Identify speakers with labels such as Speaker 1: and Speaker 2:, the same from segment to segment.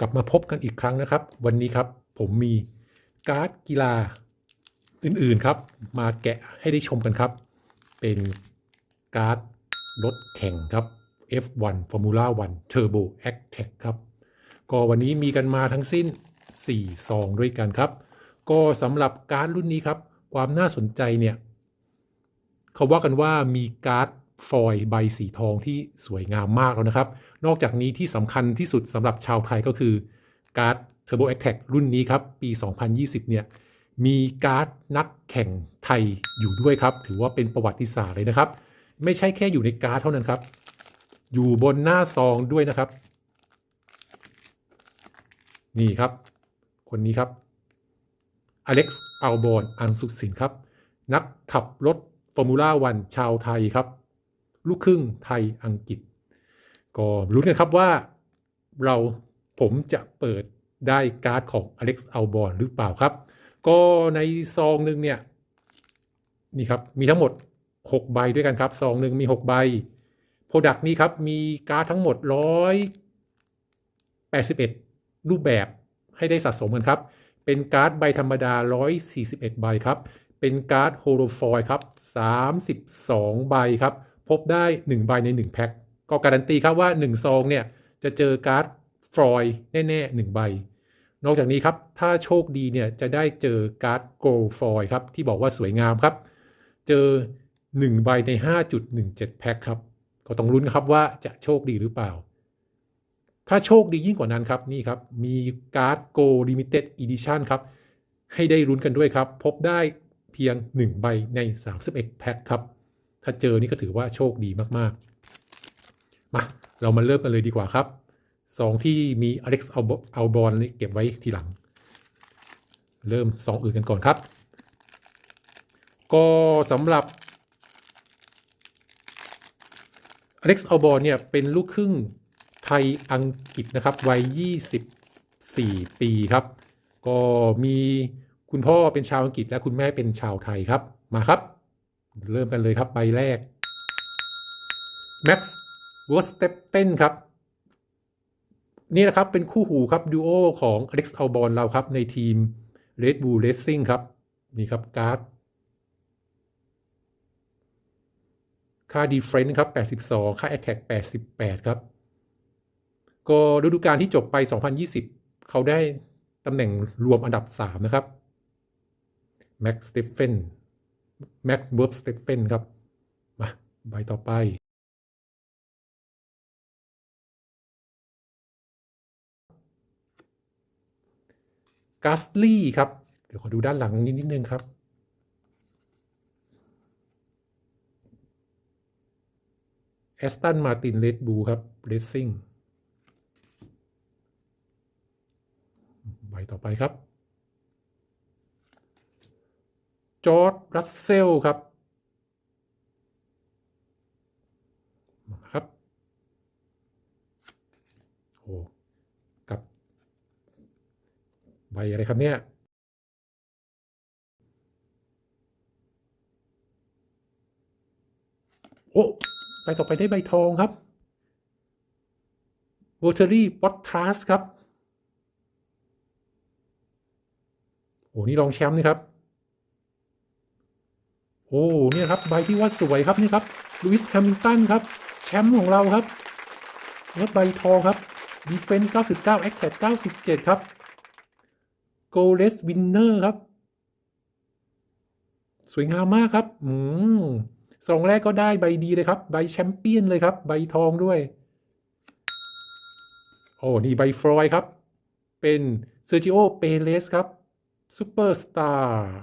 Speaker 1: กลับมาพบกันอีกครั้งนะครับ วันนี้ครับผมมีการ์ดกีฬาอื่นๆครับ มาแกะให้ได้ชมกันครับ เป็นการ์ดรถแข่งครับ F1 Formula 1 Turbo a c t e c ครับ ก็วันนี้มีกันมาทั้งสิ้น 4 ซองด้วยกันครับ ก็สำหรับการ์ดรุ่นนี้ครับ ความน่าสนใจเนี่ย เขาว่ากันว่ามีการ์ด ฟอยล์ใบสีทองที่สวยงามมากแล้วนะครับ นอกจากนี้ที่สำคัญที่สุดสำหรับชาวไทยก็คือการ์ด Turbo Attack รุ่นนี้ครับ ปี 2020 เนี่ย มีการ์ดนักแข่งไทยอยู่ด้วยครับ ถือว่าเป็นประวัติศาสตร์เลยนะครับ ไม่ใช่แค่อยู่ในการ์ดเท่านั้นครับ อยู่บนหน้าซองด้วยนะครับ นี่ครับ คนนี้ครับอเล็กซ์อัลบอนอังสุสินครับ นักขับรถฟอร์มูล่าวันชาวไทยครับ ลูกครึ่งไทยอังกฤษ ก็รู้นกันครับว่าเราผมจะเปิดได้การ์ดของอเล็กซ์อัลบอนหรือเปล่าครับ ก็ในซองหนึ่งเนี่ย นี่ครับ มีทั้งหมด 6 ใบด้วยกันครับซองหนึ่งมี 6 ใบโปรดักต์นี้ครับ มีการ์ดทั้งหมด 181 รูปแบบให้ได้สะสมกันครับ เป็นการ์ดใบธรรมดา 141 ใบครับ เป็นการ์ดโฮโลฟอยครับ 32 ใบครับ พบได้ 1 ใบใน 1 แพ็คก็การันตีครับว่า 1 ซองเนี่ยจะเจอการ์ดฟอยล์แน่ๆ1ใบ นอกจากนี้ครับ ถ้าโชคดีเนี่ยจะได้เจอการ์ดโกลฟอยครับ ที่บอกว่าสวยงามครับ เจอ 1 ใบใน 5.17 แพ็คครับ ก็ต้องลุ้นครับว่าจะโชคดีหรือเปล่า ถ้าโชคดียิ่งกว่านั้นครับนี่ครับ มีการ์ด Go Limited Edition ครับให้ได้ลุ้นกันด้วยครับ พบได้เพียง 1 ใบใน 31 แพ็คครับ ถ้าเจอนี่ก็ถือว่าโชคดีมากๆ มาเรามาเริ่มกันเลยดีกว่าครับสองที่มี Alex Albon นี่เก็บไว้ทีหลัง เริ่มสองอื่นกันก่อนครับ ก็สำหรับอเล็กซ์เอัลบอนเนี่ยเป็นลูกครึ่งไทยอังกฤษนะครับ วัย 24 ปีครับ ก็มีคุณพ่อเป็นชาวอังกฤษและคุณแม่เป็นชาวไทยครับ มาครับ เริ่มกันเลยครับใบแรกแม็กซ์วอสเตปเปนครับ นี่นะครับเป็นคู่หูครับดูโอของอเล็กซ์อัลบอนเราครับในทีม Red Bull Racing ครับ นี่ครับการ์ดค่า Defense ครับ 82 ค่า Attack 88 ครับ ก็ฤดูกาลที่จบไป 2020 เขาได้ตำแหน่งรวมอันดับ 3 นะครับ Max Stephen b Stephen ครับ มาใบต่อไปกาสลี่ครับ เดี๋ยวขอดูด้านหลังนิดนิดนึงครับ แอสตันมาตินเลดบูครับเรซซิ่งใบต่อไปครับ จอร์ดรัสเซลครับครับโอ้กับใบอะไรครับเนี่ยโอ้ใบต่อไปได้ใบทองครับวอเทอรี่บอตทาสครับ โอ้นี่รองแชมป์นี่ครับ โอ้เนี่ยครับใบที่ว่าสวยครับนี่ครับลุยส์แฮมิลตันครับแชมป์ของเราครับแล้วใบทองครับดีเฟนส์99 a c t 97 ครับโกลเลสวินเนอร์ครับ สวยงามมากครับ อืมสองแรกก็ได้ใบดีเลยครับ ใบแชมเปี้ยนเลยครับ ใบทองด้วย โอ้ นี่ใบฟรอยครับ เป็นเซอร์จิโอ เปเรสครับซูเปอร์สตาร์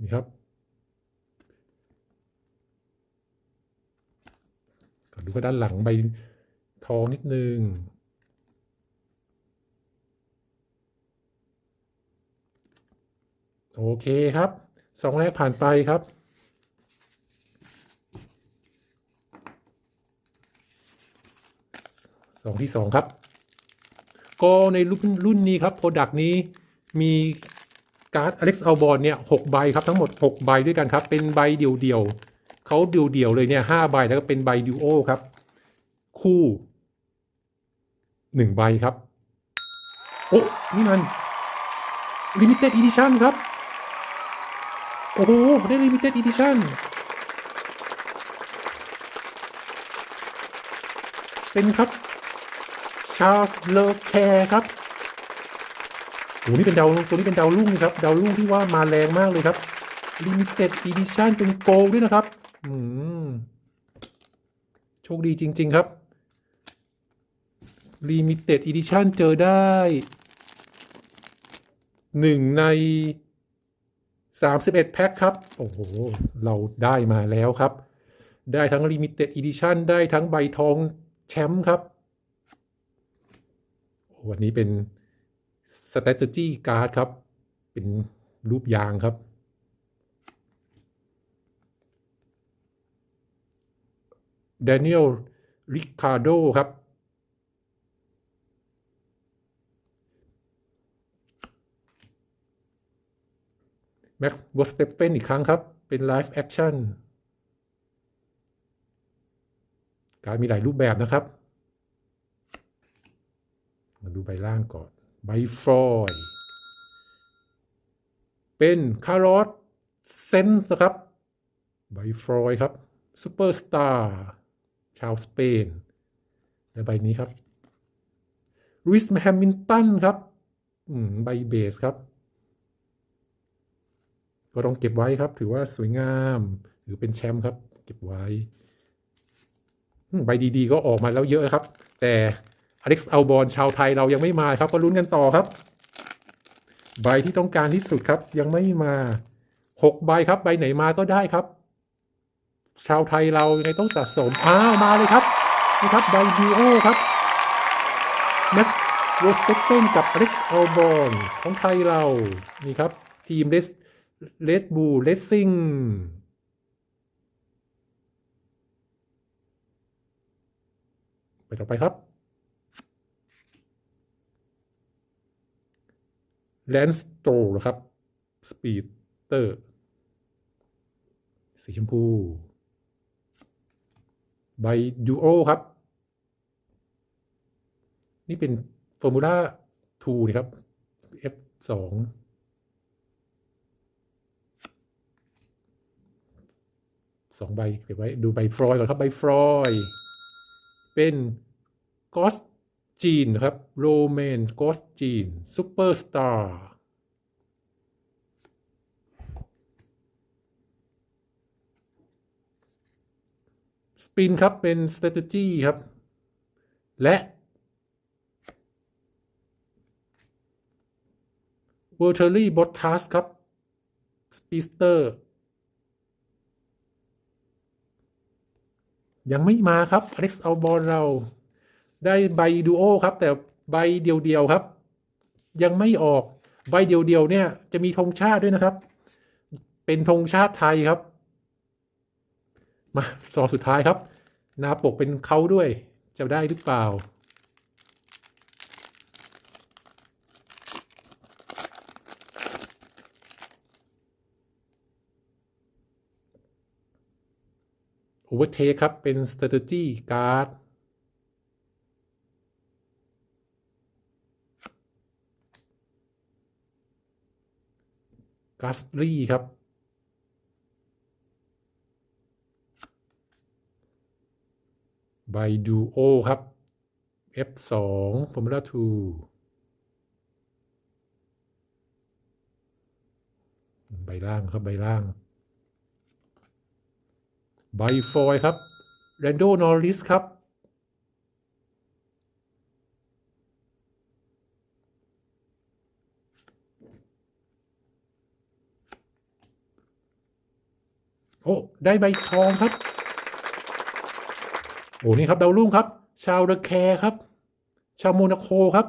Speaker 1: นี่ครับดูก็ด้านหลังใบทองนิดนึงโอเคครับสองแรกผ่านไปครับ สองที่สองครับ ก็ในรุ่นรุ่นนี้ครับโปรดักต์นี้มี การ์ดอเล็กซ์อัลบอนเนี่ยหกใบครับทั้งหมด 6 ใบด้วยกันครับ เป็นใบเดี่ยวๆเขาเดี่ยวๆเลยเนี่ยห้าใบแล้วก็เป็นใบดูโอครับ คู่หนึ่งใบครับ โอ้นี่มัน Limited Edition ครับ โอ้โห ได้ Limited Edition เป็นครับชาร์ลเลอแคร์ครับ โอ้นี่เป็นดาวตัวนี้เป็นดาวรุ่งครับดาวรุ่งที่ว่ามาแรงมากเลยครับ Limited Edition เป็นโกลด้วยนะครับ อืมโชคดีจริง ๆ ครับ Limited Edition เจอได้หนึ่งใน31แพ็คครับ โอ้โห เราได้มาแล้วครับ ได้ทั้ง Limited Edition ได้ทั้งใบทองแชมป์ครับ วันนี้เป็น Strategy Card ครับ เป็นรูปยางครับ Daniel Ricciardo ครับแม็กซ์วอสเตเฟนอีกครั้งครับ เป็นไลฟ์แอคชั่นการมีหลายรูปแบบนะครับ มาดูใบล่างก่อน ใบฟรอย เป็นคาร์ลอสเซนส์นะครับ ใบฟรอยครับซูเปอร์สตาร์ชาวสเปน และใบนี้ครับริสแฮมิลตันครับใบเบสครับ ก็ต้องเก็บไว้ครับ ถือว่าสวยงามหรือเป็นแชมป์ครับ เก็บไว้ ใบดีๆ ก็ออกมาแล้วเยอะครับ แต่ อเล็กซ์เอัลบอลชาวไทยเรายังไม่มาครับก็ลุ้นกันต่อครับ ใบที่ต้องการที่สุดครับ ยังไม่มาหกใบครับ ใบไหนมาก็ได้ครับ ชาวไทยเรายังไงต้องสะสมอ้าวมาเลยครับนี่ครับใบดิโอครับแม็กโรสเตเกนกับอเล็กซ์อัลบอลของไทยเรานี่ครับ ทีมเลสเลดบูเลสซิงไปต่อไปครับ แลนสโตรครับสปีดเตอร์ สีชมพูใบดูโอครับ นี่เป็นฟอร์มูล่า2นะครับ F2 สองใบเก็บไว้ดูใบฟรอยก่อนครับ ใบฟรอย เป็นกอส จีนครับโรแมนกอสจีนซูเปอร์สตาร์สปินครับเป็น strategy ครับ และ v i r t u a l y Bottas ครับ Speedster ยังไม่มาครับอเล็กซ์อัลบอลเรา ได้ใบดูโอครับ แต่ใบเดียวๆครับ ยังไม่ออกใบเดียวๆเนี่ย จะมีธงชาติด้วยนะครับ เป็นธงชาติไทยครับ มาซองสุดท้ายครับหนาปกเป็นเขาด้วยจะได้หรือเปล่า Overtake ครับ เป็น strategy card กัสลี่ครับใบดูโอครับ F2 Formula 2ใบล่างครับ ใบล่าง ใบฟอยครับแรนโดนอริสครับ โอ้ได้ใบทองครับ โอ้นี่ครับดาวรุ่งครับ ชาวเดอะแคร์ครับ ชาวโมนาโคครับ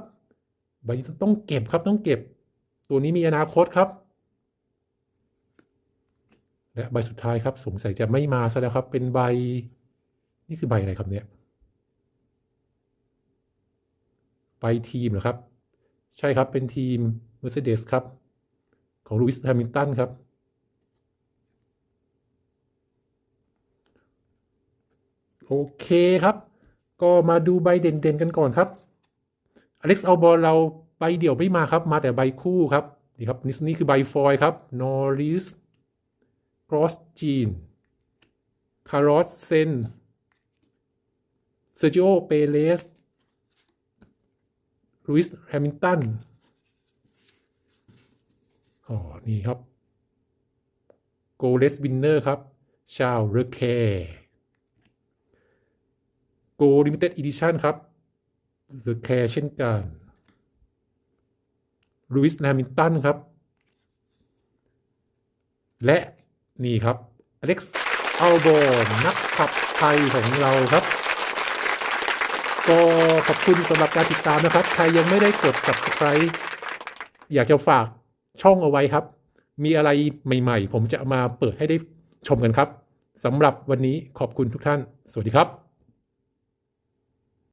Speaker 1: ใบนี้ต้องเก็บครับต้องเก็บ ตัวนี้มีอนาคตครับ และใบสุดท้ายครับ สงสัยจะไม่มาซะแล้วครับ เป็นใบ นี่คือใบอะไรครับเนี่ยใบทีมเหรอครับ ใช่ครับเป็นทีม Mercedes ครับ ของลูอิสแฮมิลตันครับ โอเคครับ ก็มาดูใบเด่นๆกันก่อนครับอเล็กซ์อัลบอลเราใบเดี่ยวไม่มาครับ มาแต่ใบคู่ครับนี่ครับนี่นี่คือใบฟอยครับนอริสกรอสจีนคาร์ลอสเซนเซอร์จิโอเปเรสลุยส์แฮมิลตันอ๋อนี่ครับโกเลสวินเนอร์ครับ ชาวเรเค โกลิมิเต็ดอีดิชันครับเรเคร์เช่นกันลุยส์แฮมิลตันครับ และนี่ครับอเล็กซ์อัลบอนนักขับไทยของเราครับ ก็ขอบคุณสำหรับการติดตามนะครับ ใครยังไม่ได้กด subscribe อยากจะฝากช่องเอาไว้ครับ มีอะไรใหม่ๆ ผมจะมาเปิดให้ได้ชมกันครับสำหรับวันนี้ขอบคุณทุกท่าน สวัสดีครับ